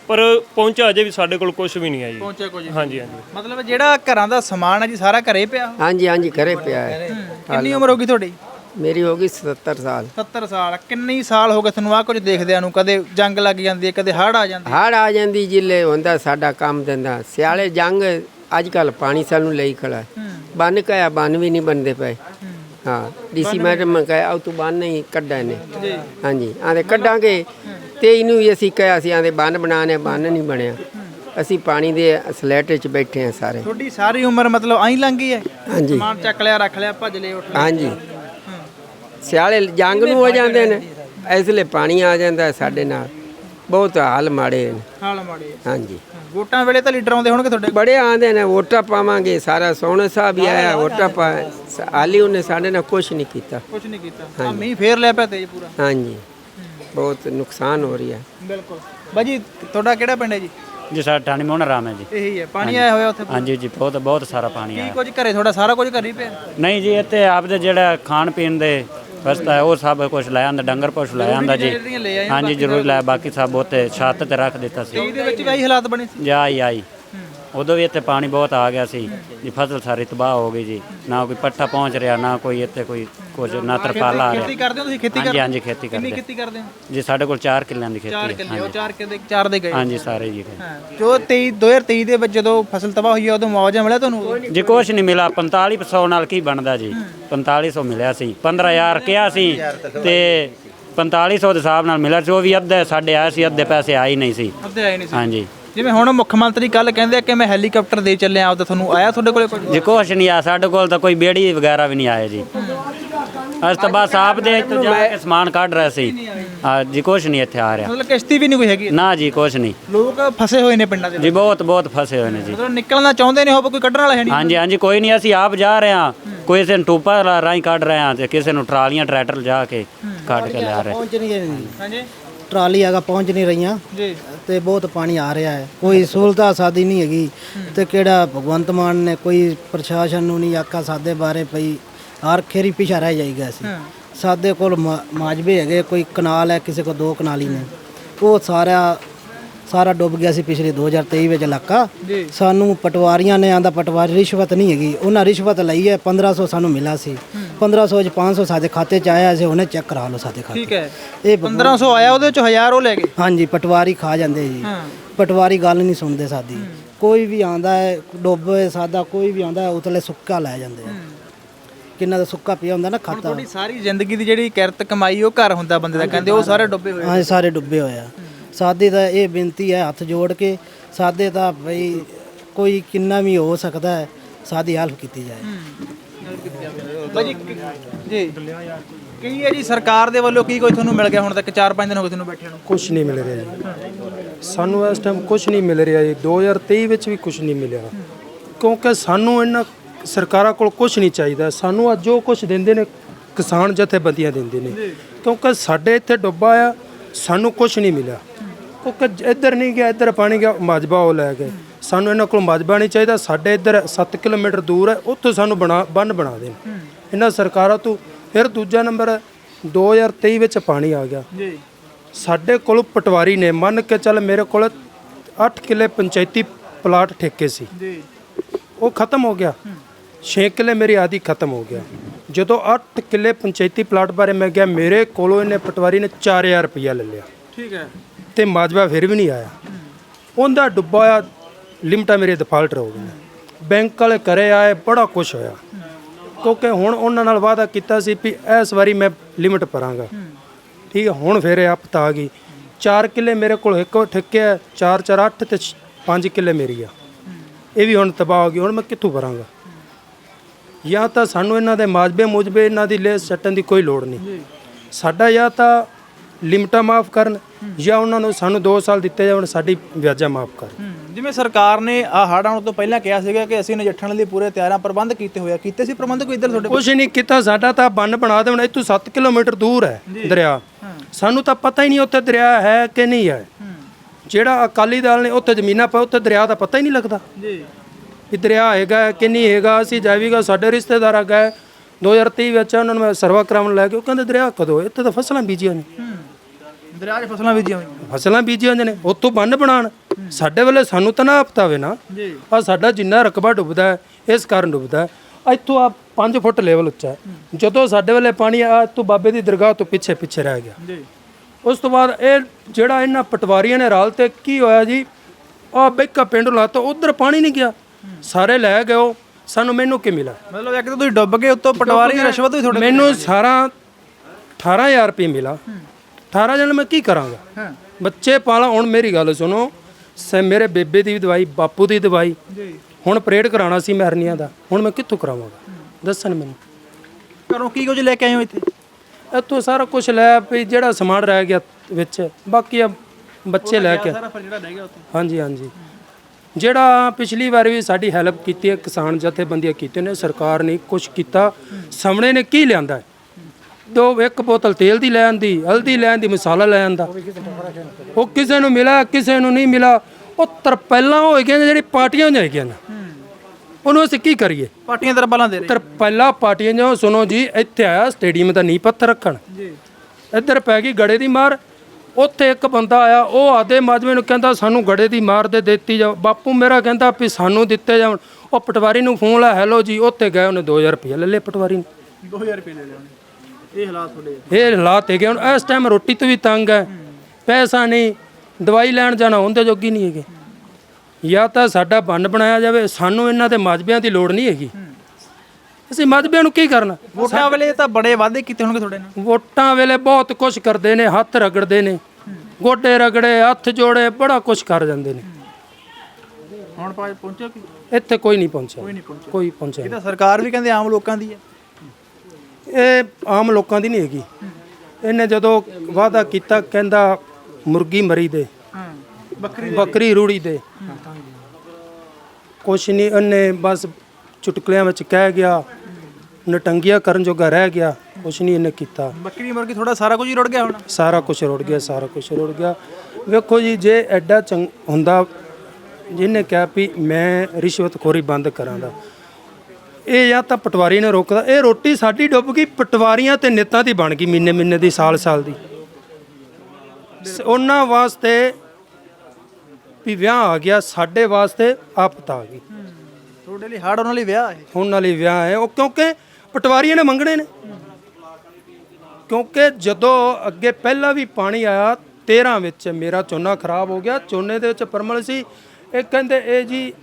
Speaker 3: ਪਰ ਪਹੁੰਚਾ ਅਜੇ ਵੀ ਸਾਡੇ ਕੋਲ ਕੁਝ ਵੀ ਨਹੀਂ ਹੈ ਜੀ।
Speaker 2: ਪਹੁੰਚਿਆ ਕੁਝ
Speaker 3: ਹਾਂਜੀ ਹਾਂਜੀ।
Speaker 2: ਮਤਲਬ ਜਿਹੜਾ ਘਰਾਂ ਦਾ ਸਮਾਨ ਹੈ ਜੀ ਸਾਰਾ ਘਰੇ ਪਿਆ?
Speaker 4: ਹਾਂਜੀ ਹਾਂਜੀ ਘਰੇ ਪਿਆ ਹੈ।
Speaker 2: ਕਿੰਨੀ ਉਮਰ ਹੋ ਗਈ ਤੁਹਾਡੀ?
Speaker 4: ਮੇਰੀ ਹੋ ਗਈ 77 ਸਾਲ।
Speaker 2: 70 ਸਾਲ। ਕਿੰਨੀ ਸਾਲ ਹੋ ਗਏ ਤੁਹਾਨੂੰ ਆ ਕੁਝ ਦੇਖਦਿਆਂ ਨੂੰ? ਕਦੇ ਜੰਗ ਲੱਗ ਜਾਂਦੀ ਹੈ ਕਦੇ ਹੜ੍ਹ ਆ ਜਾਂਦੇ
Speaker 4: ਹੜ ਆ ਜਾਂਦੀ ਜਿੱਲੇ ਹੁੰਦਾ ਸਾਡਾ ਕੰਮ ਦਿੰਦਾ। ਸਿਆਲੇ ਜੰਗ ਅੱਜ ਕੱਲ ਪਾਣੀ ਸਾਨੂੰ ਲਈ ਖੜਾ। ਬੰਨ ਕਹਿਆ ਬੰਨ ਵੀ ਨਹੀਂ ਬੰਦੇ ਪਏ। ਹਾਂ। ਡੀਸੀ ਮੈਡਮ ਕਹੇ ਆਉ ਤੂੰ ਬੰਨ ਨਹੀਂ ਕੱਢਾ ਨੇ ਹਾਂਜੀ ਆਂਦੇ ਕੱਢਾਂਗੇ। ਤੇ ਇਹਨੂੰ ਵੀ ਅਸੀਂ ਕਿਹਾ ਸੀ ਆਂਦੇ ਬੰਨ ਬਣਾਣੇ ਬੰਨ ਨਹੀਂ ਬਣਿਆ। ਅਸੀਂ ਪਾਣੀ ਦੇ ਸਲੈਟ 'ਚ ਬੈਠੇ ਆ ਸਾਰੇ।
Speaker 2: ਤੁਹਾਡੀ ਸਾਰੀ ਉਮਰ ਮਤਲਬ ਲੰਘ ਗਈ ਹੈ?
Speaker 4: ਹਾਂਜੀ।
Speaker 2: ਸਮਾਨ ਚੱਕ ਲਿਆ ਰੱਖ ਲਿਆ ਭੱਜ ਲਏ ਉੱਠ ਲਏ।
Speaker 4: ਹਾਂਜੀ। ਸਿਆਲੇ ਜੰਗ ਨੂੰ ਹੋ ਜਾਂਦੇ ਨੇ। ਇਸ ਲਈ ਪਾਣੀ ਆ ਜਾਂਦਾ ਹੈ ਸਾਡੇ ਨਾਲ। ਬਹੁਤ ਹਾਲ ਮਾੜੇ ਨੇ।
Speaker 2: ਹਾਲ ਮਾੜੇ।
Speaker 4: ਹਾਂਜੀ।
Speaker 2: ਵੋਟਾਂ ਵੇਲੇ ਤਾਂ ਲੀਡਰ ਆਉਂਦੇ ਹੋਣਗੇ ਤੁਹਾਡੇ?
Speaker 4: ਬੜੇ ਆਂਦੇ ਨੇ ਵੋਟਾਂ ਪਾਵਾਂਗੇ ਸਾਰਾ ਸੋਹਣਾ ਸਾਹਿਬ ਵੀ ਆਇਆ ਵੋਟਾਂ ਪਾ ਆਲੀ ਉਹਨੇ ਸਾਡੇ ਨਾਲ ਕੁਝ ਨਹੀਂ ਕੀਤਾ।
Speaker 2: ਕੁਝ ਨਹੀਂ ਕੀਤਾ। ਆ ਮੀਂਹ ਫੇਰ ਲਿਆ ਪਿਆ ਤੇਜ ਪੂਰਾ।
Speaker 4: ਹਾਂਜੀ। ਬਹੁਤ ਨੁਕਸਾਨ ਹੋ ਰਿਹਾ
Speaker 2: ਬਿਲਕੁਲ। ਬਾਜੀ ਤੁਹਾਡਾ ਕਿਹੜਾ ਪਿੰਡ ਹੈ ਜੀ?
Speaker 5: ਜੀ ਸਾਡਾ ਟਾਣੀ ਮੋਹਨ ਰਾਮ ਹੈ ਜੀ।
Speaker 2: ਇਹੀ ਹੈ। ਪਾਣੀ ਆਇਆ ਹੋਇਆ ਉੱਥੇ
Speaker 5: ਹਾਂਜੀ ਜੀ ਬਹੁਤ ਬਹੁਤ ਸਾਰਾ ਪਾਣੀ
Speaker 2: ਕੀ
Speaker 5: ਆਇਆ।
Speaker 2: ਕੁਝ ਘਰੇ ਤੁਹਾਡਾ ਸਾਰਾ ਕੁਝ ਘਰੇ ਹੀ ਪਿਆ?
Speaker 5: ਨਹੀਂ ਜੀ ਇੱਥੇ ਆਪਦੇ ਜਿਹੜਾ ਖਾਣ ਪੀਣ ਦੇ ਵਸਤਾ ਹੈ ਉਹ ਸਭ ਕੁਝ ਲੈ ਆਂਦਾ ਡੰਗਰ ਪਸ਼ੂ ਲੈ ਆਂਦਾ ਜੀ।
Speaker 2: ਜਿਹੜੀਆਂ ਲੈ ਆਏ
Speaker 5: ਹਾਂਜੀ ਜ਼ਰੂਰ ਲੈ ਬਾਕੀ ਸਭ ਉੱਤੇ ਛੱਤ ਤੇ ਰੱਖ ਦਿੱਤਾ ਸੀ।
Speaker 2: ਇਹਦੇ ਵਿੱਚ ਵੀ ਆਹੀ ਹਾਲਾਤ ਬਣੇ ਸੀ?
Speaker 5: ਜੀ ਆਈ ਆਈ ਉਦੋਂ ਵੀ ਇੱਥੇ ਪਾਣੀ ਬਹੁਤ ਆ ਗਿਆ ਸੀ। ਜੀ ਫਸਲ ਸਾਰੀ ਤਬਾਹ ਹੋ ਗਈ ਜੀ। ਨਾ ਕੋਈ ਪੱਠਾ ਪਹੁੰਚ ਰਿਹਾ ਨਾ ਕੋਈ ਇੱਥੇ ਕੋਈ ਕੁਝ ਨਾ ਤਰਪਾਲ ਆ
Speaker 2: ਖੇਤੀ
Speaker 5: ਰਿਹਾ
Speaker 2: ਕਰਦੇ ਹੋ ਤੁਸੀਂ? ਖੇਤੀ
Speaker 5: ਹਾਂਜੀ ਹਾਂਜੀ ਖੇਤੀ
Speaker 2: ਕਿੰਨੀ
Speaker 5: ਕਰਦੇ।
Speaker 2: ਖੇਤੀ ਕਰਦੇ ਹੋ?
Speaker 5: ਜੀ ਸਾਡੇ ਕੋਲ 4 ਕਿੱਲਿਆਂ ਦੀ
Speaker 2: ਚਾਰ
Speaker 5: ਖੇਤੀ ਹੈ।
Speaker 2: ਕਿੱਲੇ ਉਹ ਚਾਰ ਕਿੱਲੇ ਚਾਰ ਦੇ ਗਏ।
Speaker 5: ਹਾਂਜੀ ਸਾਰੇ ਜੀ
Speaker 2: ਹਾਂ ਜੋ 23 2023 ਦੇ ਵਿੱਚ ਜਦੋਂ ਫਸਲ ਤਬਾਹ ਹੋਈ ਆ ਉਦੋਂ ਮੁਆਵਜ਼ਾ ਮਿਲਿਆ ਤੁਹਾਨੂੰ?
Speaker 5: ਜੀ ਕੁਛ ਨਹੀਂ ਮਿਲਾ 4500 ਨਾਲ ਕੀ ਬਣਦਾ ਜੀ? 4500 ਮਿਲਿਆ ਸੀ। 15000 ਕਿਹਾ ਸੀ ਤੇ 4500 ਦੇ ਹਿਸਾਬ ਨਾਲ ਮਿਲਿਆ। ਉਹ ਵੀ ਅੱਧੇ ਸਾਡੇ ਆਏ ਸੀ ਅੱਧੇ ਪੈਸੇ ਆਏ ਹੀ ਨਹੀਂ ਸੀ।
Speaker 2: ਅੱਧੇ ਆਏ ਨਹੀਂ ਸੀ।
Speaker 5: ਹਾਂਜੀ।
Speaker 2: ਜਿਵੇਂ ਹੁਣ ਮੁੱਖ ਮੰਤਰੀ ਕੱਲ ਕਹਿੰਦੇ ਆ ਕਿ ਮੈਂ ਹੈਲੀਕਾਪਟਰ ਦੇ ਚੱਲਿਆ ਆਪ ਤਾਂ ਤੁਹਾਨੂੰ ਆਇਆ ਤੁਹਾਡੇ ਕੋਲੇ ਕੋਈ?
Speaker 5: ਜੀ ਕੁਛ ਨਹੀਂ ਆ ਸਾਡੇ ਕੋਲ ਤਾਂ ਕੋਈ ਬੇੜੀ ਵਗੈਰਾ ਵੀ ਨਹੀਂ ਆਏ ਜੀ। ਅਸੀਂ ਤਾਂ ਬਸ ਆਪ ਦੇ ਇੱਥੇ ਜਾ ਕੇ ਸਮਾਨ ਕੱਢ ਰਹੇ ਸੀ। ਹਾਂ ਜੀ ਕੁਛ ਨਹੀਂ ਇੱਥੇ ਆ ਰਿਹਾ।
Speaker 2: ਮਤਲਬ ਕਿਸ਼ਤੀ ਵੀ ਨਹੀਂ ਕੋਈ ਹੈਗੀ
Speaker 5: ਨਾ ਜੀ ਕੁਛ ਨਹੀਂ।
Speaker 2: ਲੋਕ ਫਸੇ ਹੋਏ ਨੇ ਪਿੰਡਾਂ ਦੇ
Speaker 5: ਜੀ ਬਹੁਤ ਬਹੁਤ ਫਸੇ ਹੋਏ ਨੇ ਜੀ।
Speaker 2: ਮਤਲਬ ਨਿਕਲਣਾ ਚਾਹੁੰਦੇ ਨੇ ਹੋ ਪਰ ਕੋਈ ਕੱਢਣ ਵਾਲਾ ਹੈ ਨਹੀਂ?
Speaker 5: ਹਾਂਜੀ ਹਾਂਜੀ ਕੋਈ ਨਹੀਂ ਅਸੀਂ ਆਪ ਜਾ ਰਹੇ ਹਾਂ। ਕੋਈ ਕਿਸੇ ਨੂੰ ਟੂਪਾ ਰਾ- ਰਾਹੀਂ ਕੱਢ ਰਹੇ ਹਾਂ ਤੇ ਕਿਸੇ ਨੂੰ ਟਰਾਲੀਆਂ ਟਰੈਕਟਰ ਜਾ ਕੇ ਕੱਢ ਕੇ ਲਿਆ ਰਹੇ।
Speaker 6: ਪਹੁੰਚ ਨਹੀਂ ਰਹੀ
Speaker 2: ਹਾਂਜੀ।
Speaker 6: ਟਰਾਲੀ ਆਗਾ ਪਹੁੰਚ ਨਹੀਂ ਰਹੀਆਂ।
Speaker 2: ਜੀ।
Speaker 6: ਤੇ ਬਹੁਤ ਪਾਣੀ ਆ ਰਿਹਾ ਹੈ। ਕੋਈ ਸਹੂਲਤਾਂ ਸਾਦੀ ਨਹੀਂ ਹੈਗੀ। ਤੇ ਕਿਹੜਾ ਭਗਵੰਤ ਮਾਨ ਨੇ ਕੋਈ ਪ੍ਰਸ਼ਾਸਨ ਨੂੰ ਨਹੀਂ ਆਖਾ ਸਾਦੇ ਬਾਰੇ ਪਈ ਹਰ ਖੇਰੀ ਪਿਛਾ ਰਹਿ ਜਾਈਗਾ ਸੀ। ਸਾਦੇ ਕੋਲ ਮਾ- ਮਾਜਬੇ ਹੈਗੇ ਕੋਈ ਕਨਾਲ ਹੈ ਕਿਸੇ ਕੋ ਦੋ ਕਨਾਲੀ ਨੇ। ਉਹ ਸਾਰਾ ਸਾਰਾ ਡੁੱਬ ਗਿਆ ਸੀ ਪਿਛਲੇ 2023 ਵਿੱਚ ਇਲਾਕਾ।
Speaker 2: ਜੀ।
Speaker 6: ਸਾਨੂੰ ਪਟਵਾਰੀਆਂ ਨੇ ਆਂਦਾ ਪਟਵਾਰੀ ਰਿਸ਼ਵਤ ਨਹੀਂ ਹੈਗੀ। ਉਹਨਾਂ ਰਿਸ਼ਵਤ ਲਈ ਹੈ 1500 ਸਾਨੂੰ ਮਿਲਾ ਸੀ। 1500 ਚ 500 ਸਾਡੇ ਖਾਤੇ ਚ ਆਇਆ ਸੀ ਉਹਨੇ ਚੈੱਕ ਕਰਾ ਲਓ ਸਾਡੇ ਖਾਤੇ।
Speaker 2: ਠੀਕ ਹੈ।
Speaker 6: ਇਹ ਭਗਵੰਤ
Speaker 2: 1500 ਆਇਆ ਉਹਦੇ ਵਿੱਚ 1000 ਉਹ ਲੈ ਗਏ।
Speaker 6: ਹਾਂਜੀ ਪਟਵਾਰੀ ਖਾ ਜਾਂਦੇ ਜੀ।
Speaker 2: ਹਾਂ।
Speaker 6: ਪਟਵਾਰੀ ਗੱਲ ਨਹੀਂ ਸੁਣਦੇ ਸਾਡੀ। ਕੋਈ ਵੀ ਆਂਦਾ ਹੈ ਡੋਬੇ ਸਾਦਾ ਕੋਈ ਵੀ ਆਂਦਾ ਹੈ ਉਤਲੇ ਸੁੱਕਾ ਲੈ ਜਾਂਦੇ ਆ। ਕਿੰਨਾ ਦਾ ਸੁੱਕਾ ਪਿਆ ਹੁੰਦਾ ਨਾ ਖਾਤਾ।
Speaker 2: ਤੁਹਾਡੀ ਸਾਰੀ ਜ਼ਿੰਦਗੀ ਦੀ ਜਿਹੜੀ ਕਿਰਤ ਕਮਾਈ ਉਹ ਘਰ ਹੁੰਦਾ ਬੰਦੇ ਦਾ ਕਹਿੰਦੇ ਉਹ ਸਾਰੇ ਡੁੱਬੇ ਹੋਏ
Speaker 6: ਹਾਂ ਸਾਰੇ ਡੁੱਬੇ ਹੋਏ ਆ। ਸਾਦੀ ਤਾਂ ਇਹ ਬੇਨਤੀ ਹੈ ਹੱਥ ਜੋੜ ਕੇ ਸਾਦੇ ਤਾਂ ਬਈ ਕੋਈ ਕਿੰਨਾ ਵੀ ਹੋ ਸਕਦਾ ਹੈ ਸਾਦੀ ਹੈਲਪ ਕੀਤੀ ਜਾਏ।
Speaker 2: ਬਾਈ ਜੀ ਜੀ ਕੀ ਹੈ ਜੀ ਸਰਕਾਰ ਦੇ ਵੱਲੋਂ ਕੀ ਕੋਈ ਤੁਹਾਨੂੰ ਮਿਲ ਗਿਆ ਹੁਣ ਤੱਕ 4-5 ਦਿਨ ਹੋ ਗਏ ਤੁਹਾਨੂੰ ਬੈਠੇ ਨੂੰ?
Speaker 7: ਕੁਝ ਨਹੀਂ ਮਿਲ ਰਿਹਾ ਜੀ। ਸਾਨੂੰ ਇਸ ਟਾਈਮ ਕੁਝ ਨਹੀਂ ਮਿਲ ਰਿਹਾ ਜੀ। 2023 ਵਿੱਚ ਵੀ ਕੁਝ ਨਹੀਂ ਮਿਲਿਆ। ਕਿਉਂਕਿ ਸਾਨੂੰ ਇਹਨਾਂ ਸਰਕਾਰਾਂ ਕੋਲ ਕੁਝ ਨਹੀਂ ਚਾਹੀਦਾ। ਸਾਨੂੰ ਅੱਜ ਜੋ ਕੁਝ ਦਿੰਦੇ ਨੇ ਕਿਸਾਨ ਜਥੇਬੰਦੀਆਂ ਦਿੰਦੇ ਨੇ। ਕਿਉਂਕਿ ਸਾਡੇ ਇੱਥੇ ਡੁੱਬਾ ਆ ਸਾਨੂੰ ਕੁਝ ਨਹੀਂ ਮਿਲਿਆ। ਕਿਉਂਕਿ ਇੱਧਰ ਨਹੀਂ ਗਿਆ ਇੱਧਰ ਪਾਣੀ ਗਿਆ ਮਾਜਬਾ ਉਹ ਲੈ ਗਏ। ਸਾਨੂੰ ਇਹਨਾਂ ਕੋਲ ਮਾਜਬਾ ਨਹੀਂ ਚਾਹੀਦਾ ਸਾਡੇ ਇੱਧਰ 7 ਕਿਲੋਮੀਟਰ ਦੂਰ ਹੈ ਉੱਥੋਂ ਸਾਨੂੰ ਬਣਾ ਬੰਨ ਬਣਾ ਦੇਣ। ਇਹਨਾਂ ਸਰਕਾਰਾਂ ਤੋਂ ਫਿਰ ਦੂਜਾ ਨੰਬਰ 2023 ਵਿੱਚ ਪਾਣੀ ਆ ਗਿਆ।
Speaker 2: ਜੀ।
Speaker 7: ਸਾਡੇ ਕੋਲ ਪਟਵਾਰੀ ਨੇ ਮੰਨ ਕੇ ਚੱਲ ਮੇਰੇ ਕੋਲ 8 ਕਿੱਲੇ ਪੰਚਾਇਤੀ ਪਲਾਟ ਠੇਕੇ ਸੀ।
Speaker 2: ਜੀ।
Speaker 7: ਉਹ ਖਤਮ ਹੋ ਗਿਆ। 6 ਕਿੱਲੇ ਮੇਰੀ ਆਦੀ ਖਤਮ ਹੋ ਗਿਆ। ਜਦੋਂ 8 ਕਿੱਲੇ ਪੰਚਾਇਤੀ ਪਲਾਟ ਬਾਰੇ ਮੈਂ ਗਿਆ ਮੇਰੇ ਕੋਲੋਂ ਇਹਨੇ ਪਟਵਾਰੀ ਨੇ 4000 ਰੁਪਇਆ ਲੈ ਲਿਆ।
Speaker 2: ਠੀਕ ਹੈ।
Speaker 7: ਤੇ ਮਾਜਵਾ ਫਿਰ ਵੀ ਨਹੀਂ ਆਇਆ। ਉਹਦਾ ਡੁੱਬਾ ਹੋਇਆ ਲਿਮਟਾਂ ਮੇਰੇ ਡਿਫਾਲਟਰ ਹੋ ਗਈਆਂ। ਬੈਂਕ ਵਾਲੇ ਘਰੇ ਆਏ ਬੜਾ ਕੁਝ ਹੋਇਆ। ਕਿਉਂਕਿ ਹੁਣ ਉਹਨਾਂ ਨਾਲ ਵਾਅਦਾ ਕੀਤਾ ਸੀ ਵੀ ਇਸ ਵਾਰੀ ਮੈਂ ਲਿਮਟ ਭਰਾਂਗਾ। ਠੀਕ ਹੈ ਹੁਣ ਫਿਰ ਇਹ ਆਪਤ ਆ ਗਈ। 4 ਕਿੱਲੇ ਮੇਰੇ ਕੋਲ ਇੱਕ ਠੇਕੇ ਹੈ 4 4 8 ਤੇ 5 ਕਿੱਲੇ ਮੇਰੀ ਆ। ਇਹ ਵੀ ਹੁਣ ਤਬਾਹ ਹੋ ਗਈ ਹੁਣ ਮੈਂ ਕਿੱਥੋਂ ਭਰਾਂਗਾ? ਜਾਂ ਤਾਂ ਸਾਨੂੰ ਇਹਨਾਂ ਦੇ ਮਾਜਬੇ ਮੁਜਬੇ ਇਹਨਾਂ ਦੀ ਲੈ ਸੱਟਣ ਦੀ ਕੋਈ ਲੋੜ ਨਹੀਂ। ਸਾਡਾ ਜਾਂ ਤਾਂ ਲਿਮਟਾਂ ਮਾਫ ਕਰਨ ਜਾਂ ਉਹਨਾਂ ਨੂੰ ਸਾਨੂੰ 2 ਸਾਲ ਦਿੱਤੇ ਜਾਣ ਸਾਡੀ ਵਿਆਜਾਂ ਮਾਫ ਕਰਨ।
Speaker 2: ਜਿਵੇਂ ਸਰਕਾਰ ਨੇ ਆ ਹੜ੍ਹਾਂ ਆਉਣ ਤੋਂ ਪਹਿਲਾਂ ਕਿਹਾ ਸੀਗਾ ਕਿ ਅਸੀਂ ਨਜਿੱਠਣ ਲਈ ਪੂਰੇ ਤਿਆਰਾਂ ਪ੍ਰਬੰਧ ਕੀਤੇ ਹੋਏ ਆ। ਕੀਤੇ ਸੀ ਪ੍ਰਬੰਧ ਕੋਈ ਇੱਧਰ ਤੁਹਾਡੇ
Speaker 7: ਕੁਛ ਨਹੀਂ ਕੀਤਾ ਸਾਡਾ ਤਾਂ ਬੰਨ ਬਣਾ ਦੇਣਾ ਇੱਥੋਂ 7 ਕਿਲੋਮੀਟਰ ਦੂਰ ਹੈ ਦਰਿਆ। ਸਾਨੂੰ ਤਾਂ ਪਤਾ ਹੀ ਨਹੀਂ ਉੱਥੇ ਦਰਿਆ ਹੈ ਕਿ ਨਹੀਂ ਹੈ। ਜਿਹੜਾ ਅਕਾਲੀ ਦਲ ਨੇ ਉੱਥੇ ਜ਼ਮੀਨਾਂ ਪਾ ਉੱਥੇ ਦਰਿਆ ਦਾ ਪਤਾ ਹੀ ਨਹੀਂ ਲੱਗਦਾ।
Speaker 2: ਜੀ।
Speaker 7: ਵੀ ਦਰਿਆ ਹੈਗਾ ਕਿ ਨਹੀਂ ਹੈਗਾ ਅਸੀਂ ਜਾਵੀਗਾ ਸਾਡੇ ਰਿਸ਼ਤੇਦਾਰ ਆ ਗਏ 2023 ਵਿੱਚ ਉਹਨਾਂ ਨੂੰ ਮੈਂ ਸਰਵਾ ਕਰਾਉਣ ਲੈ ਕੇ ਉਹ ਕਹਿੰਦੇ ਦਰਿਆ ਕਦੋਂ ਇੱਥੇ ਤਾਂ ਫਸਲਾਂ ਬੀਜੀਆਂ ਨੇ।
Speaker 2: ਦਰਿਆ 'ਚ ਫਸਲਾਂ ਬੀਜੀਆਂ ਹੋਈਆਂ।
Speaker 7: ਫਸਲਾਂ ਬੀਜੀਆਂ ਹੁੰਦੀਆਂ ਨੇ ਉੱਥੋਂ ਬੰਨ ਬਣਾਉਣ। ਸਾਡੇ ਵੇਲੇ ਸਾਨੂੰ ਤਾਂ ਨਾ ਪਤਾਵੇ ਨਾ। ਆ ਸਾਡਾ ਜਿੰਨਾ ਰਕਬਾ ਡੁੱਬਦਾ ਹੈ ਇਸ ਕਾਰਨ ਡੁੱਬਦਾ ਇੱਥੋਂ ਆ 5 ਫੁੱਟ ਲੈਵਲ ਉੱਚਾ ਜਦੋਂ ਸਾਡੇ ਵੇਲੇ ਪਾਣੀ ਆ ਤੋਂ ਬਾਬੇ ਦੀ ਦਰਗਾਹ ਤੋਂ ਪਿੱਛੇ ਪਿੱਛੇ ਰਹਿ ਗਿਆ।
Speaker 2: ਜੀ।
Speaker 7: ਉਸ ਤੋਂ ਬਾਅਦ ਇਹ ਜਿਹੜਾ ਇਹਨਾਂ ਪਟਵਾਰੀਆਂ ਨੇ ਰਲ ਤੇ ਕੀ ਹੋਇਆ ਜੀ ਆ ਬੈਕਾ ਪਿੰਡ ਲਾਤਾ ਉਧਰ ਪਾਣੀ ਨਹੀਂ ਗਿਆ। ਸਾਰੇ ਲੈ ਗਏ ਉਹ ਸਾਨੂੰ ਮੈਨੂੰ ਕੀ ਮਿਲਾ
Speaker 2: ਮਤਲਬ ਇੱਕ ਤਾਂ ਤੁਸੀਂ ਡੁੱਬ ਗਏ ਉੱਤੋਂ ਪਟਵਾਰੀ ਰਿਸ਼ਵਤ ਵੀ ਤੁਹਾਡੇ
Speaker 7: ਮੈਨੂੰ ਸਾਰਾ 18000 ਰੁਪਏ ਮਿਲਾ। 18 ਜਨ ਮੈਂ ਕੀ ਕਰਾਂਗਾ? ਬੱਚੇ ਪਾਲਾ ਹੁਣ ਮੇਰੀ ਗੱਲ ਸੁਣੋ। ਸ ਮੇਰੇ ਬੇਬੇ ਦੀ ਦਵਾਈ ਬਾਪੂ ਦੀ ਦਵਾਈ।
Speaker 2: ਜੀ।
Speaker 7: ਹੁਣ ਪ੍ਰੇਡ ਕਰਾਉਣਾ ਸੀ ਮਰਨੀਆਂ ਦਾ। ਹੁਣ ਮੈਂ ਕਿੱਥੋਂ ਕਰਾਵਾਂਗਾ? ਦੱਸਣ ਮੈਨੂੰ।
Speaker 2: ਘਰੋਂ ਕੀ ਕੁਝ ਲੈ ਕੇ ਆਏ ਹੋ ਇੱਥੇ?
Speaker 7: ਇੱਥੋਂ ਸਾਰਾ ਕੁਝ ਲੈ ਵੀ ਜਿਹੜਾ ਸਮਾਨ ਰਹਿ ਗਿਆ ਵਿੱਚ ਬਾਕੀ ਬੱਚੇ ਲੈ ਕੇ ਹਾਂਜੀ ਹਾਂਜੀ। ਜਿਹੜਾ ਪਿਛਲੀ ਵਾਰ ਵੀ ਸਾਡੀ ਹੈਲਪ ਕੀਤੀ ਹੈ ਕਿਸਾਨ ਜਥੇਬੰਦੀਆਂ ਕੀਤੇ ਨੇ ਸਰਕਾਰ ਨੇ ਕੁਝ ਕੀਤਾ। ਸਾਹਮਣੇ ਨੇ ਕੀ ਲਿਆਂਦਾ? ਹੈ? ਦੋ ਇੱਕ ਬੋਤਲ ਤੇਲ ਦੀ ਲੈ ਆਂਦੀ ਹਲਦੀ ਲੈ ਆਂਦੀ ਮਸਾਲਾ ਲੈ ਆਂਦਾ ਉਹ ਕਿਸੇ ਨੂੰ ਮਿਲਾ ਕਿਸੇ ਨੂੰ ਨਹੀਂ ਮਿਲਾ ਉਹ ਤਰਪੈਲਾਂ ਹੋ ਗਈਆਂ ਨੇ ਜਿਹੜੀ ਪਾਰਟੀਆਂ ਹੋ ਗਈਆਂ ਨੇ। ਉਹਨੂੰ ਅਸੀਂ ਕੀ ਕਰੀਏ?
Speaker 2: ਪਾਰਟੀਆਂ ਤਰਪਾਲਾਂ ਦੇ ਰਹੇ
Speaker 7: ਤਰਪੈਲਾ ਪਾਰਟੀਆਂ ਜੋ ਸੁਣੋ ਜੀ ਇੱਥੇ ਆਇਆ ਸਟੇਡੀਅਮ ਦਾ ਨੀ ਪੱਥਰ ਰੱਖਣ।
Speaker 2: ਜੀ।
Speaker 7: ਇੱਧਰ ਪੈ ਗਈ ਗੜੇ ਦੀ ਮਾਰ। ਉੱਥੇ ਇੱਕ ਬੰਦਾ ਆਇਆ ਉਹ ਆਦੇ ਮਾਜਵੇ ਨੂੰ ਕਹਿੰਦਾ ਸਾਨੂੰ ਗੜੇ ਦੀ ਮਾਰ ਦੇ ਦਿੱਤੀ ਜਾ ਬਾਪੂ ਮੇਰਾ ਕਹਿੰਦਾ ਵੀ ਸਾਨੂੰ ਦਿੱਤੇ ਜਾਣ। ਉਹ ਪਟਵਾਰੀ ਨੂੰ ਫੋਨ ਲਾ ਹੈਲੋ ਜੀ। ਉੱਥੇ ਗਏ ਉਹਨੇ 2000 ਰੁਪਏ ਲੈ ਲਏ ਪਟਵਾਰੀ ਨੇ।
Speaker 2: 2000 ਰੁਪਏ ਲੈ ਲਿਆ ਇਹ ਹਾਲਾਤ ਤੁਹਾਡੇ
Speaker 7: ਇਹ ਹਾਲਾਤ ਹੈਗੇ ਹੁਣ ਇਸ ਟਾਈਮ ਰੋਟੀ ਤੋਂ ਵੀ ਤੰਗ ਹੈ। ਪੈਸਾ ਨਹੀਂ ਦਵਾਈ ਲੈਣ ਜਾਣਾ ਉਹਦੇ ਜੋਗੀ ਨਹੀਂ ਹੈਗੇ। ਜਾਂ ਤਾਂ ਸਾਡਾ ਬੰਨ ਬਣਾਇਆ ਜਾਵੇ। ਸਾਨੂੰ ਇਹਨਾਂ ਦੇ ਮਾਜਬਿਆਂ ਦੀ ਲੋੜ ਨਹੀਂ ਹੈਗੀ। ਅਸੀਂ ਮਜਬੇ ਨੂੰ ਕੀ ਕਰਨਾ?
Speaker 2: ਵੋਟਾਂ ਵੇਲੇ ਤਾਂ ਬੜੇ ਵਾਅਦੇ ਕੀਤੇ ਹੋਣਗੇ ਤੁਹਾਡੇ ਨਾਲ।
Speaker 7: ਵੋਟਾਂ ਵੇਲੇ ਬਹੁਤ ਕੁਝ ਕਰਦੇ ਨੇ ਹੱਥ ਰਗੜਦੇ ਨੇ। ਗੋਡੇ ਰਗੜੇ ਹੱਥ ਜੋੜੇ ਬੜਾ ਕੁਝ ਕਰ ਜਾਂਦੇ ਨੇ।
Speaker 2: ਹੁਣ ਪਾ ਪਹੁੰਚੋ ਕਿ
Speaker 7: ਇੱਥੇ ਕੋਈ ਨਹੀਂ ਪਹੁੰਚਿਆ। ਕੋਈ ਪਹੁੰਚਿਆ।
Speaker 2: ਇਹ ਤਾਂ ਸਰਕਾਰ ਵੀ ਕਹਿੰਦੇ ਆਮ ਲੋਕਾਂ ਦੀ ਹੈ।
Speaker 7: ਇਹ ਆਮ ਲੋਕਾਂ ਦੀ ਨਹੀਂ ਹੈਗੀ। ਇਹਨੇ ਜਦੋਂ ਵਾਅਦਾ ਕੀਤਾ ਕਹਿੰਦਾ ਮੁਰਗੀ ਮਰੀ ਦੇ
Speaker 2: ਬੱਕਰੀ
Speaker 7: ਬੱਕਰੀ ਰੂੜੀ ਦੇ। ਕੁਛ ਨਹੀਂ ਉਹਨੇ ਬਸ ਚੁਟਕਲਿਆਂ ਵਿੱਚ ਕਹਿ ਗਿਆ ਨਟੰਗੀਆਂ ਕਰਨ ਜੋਗਾ ਰਹਿ ਗਿਆ ਕੁਛ ਨਹੀਂ ਇਹਨੇ ਕੀਤਾ।
Speaker 2: ਬੱਕਰੀ ਮੁਰਗੀ ਥੋੜਾ ਸਾਰਾ ਕੁਝ ਹੀ ਰੁੜ ਗਿਆ ਹੁਣ।
Speaker 7: ਸਾਰਾ ਕੁਝ ਰੁੜ ਗਿਆ ਸਾਰਾ ਕੁਝ ਰੁੜ ਗਿਆ। ਵੇਖੋ ਜੀ ਜੇ ਐਡਾ ਚੰਗ ਹੁੰਦਾ ਜਿਹਨੇ ਕਿਹਾ ਵੀ ਮੈਂ ਰਿਸ਼ਵਤਖੋਰੀ ਬੰਦ ਕਰਾਂਗਾ ਇਹ ਜਾਂ ਤਾਂ ਪਟਵਾਰੀ ਨੇ ਰੋਕਦਾ ਇਹ ਰੋਟੀ ਸਾਡੀ ਡੁੱਬ ਗਈ ਪਟਵਾਰੀਆਂ ਤੇ ਨੇਤਾ ਦੀ ਬਣ ਗਈ ਮਹੀਨੇ ਮਹੀਨੇ ਦੀ ਸਾਲ ਸਾਲ ਦੀ। ਉਹਨਾਂ ਵਾਸਤੇ ਵੀ ਵਿਆਹ ਆ ਗਿਆ ਸਾਡੇ ਵਾਸਤੇ ਆਪਤ ਆ ਗਈ।
Speaker 2: ਤੁਹਾਡੇ ਲਈ ਹਾੜ ਉਹਨਾਂ ਲਈ ਵਿਆਹ ਹੈ।
Speaker 7: ਹੁਣ ਵਾਲੀ ਵਿਆਹ ਹੈ। ਉਹ ਕਿਉਂਕਿ ਪਟਵਾਰੀਆਂ ਨੇ ਮੰਗਣੇ ਨੇ। ਕਿਉਂਕਿ ਜਦੋਂ ਅੱਗੇ ਪਹਿਲਾਂ ਵੀ ਪਾਣੀ ਆਇਆ 13 ਵਿੱਚ ਮੇਰਾ ਝੋਨਾ ਖਰਾਬ ਹੋ ਗਿਆ। ਝੋਨੇ ਦੇ ਵਿੱਚ ਪਰਮਲ ਸੀ। ਇਹ ਕਹਿੰਦੇ ਇਹ ਜੀ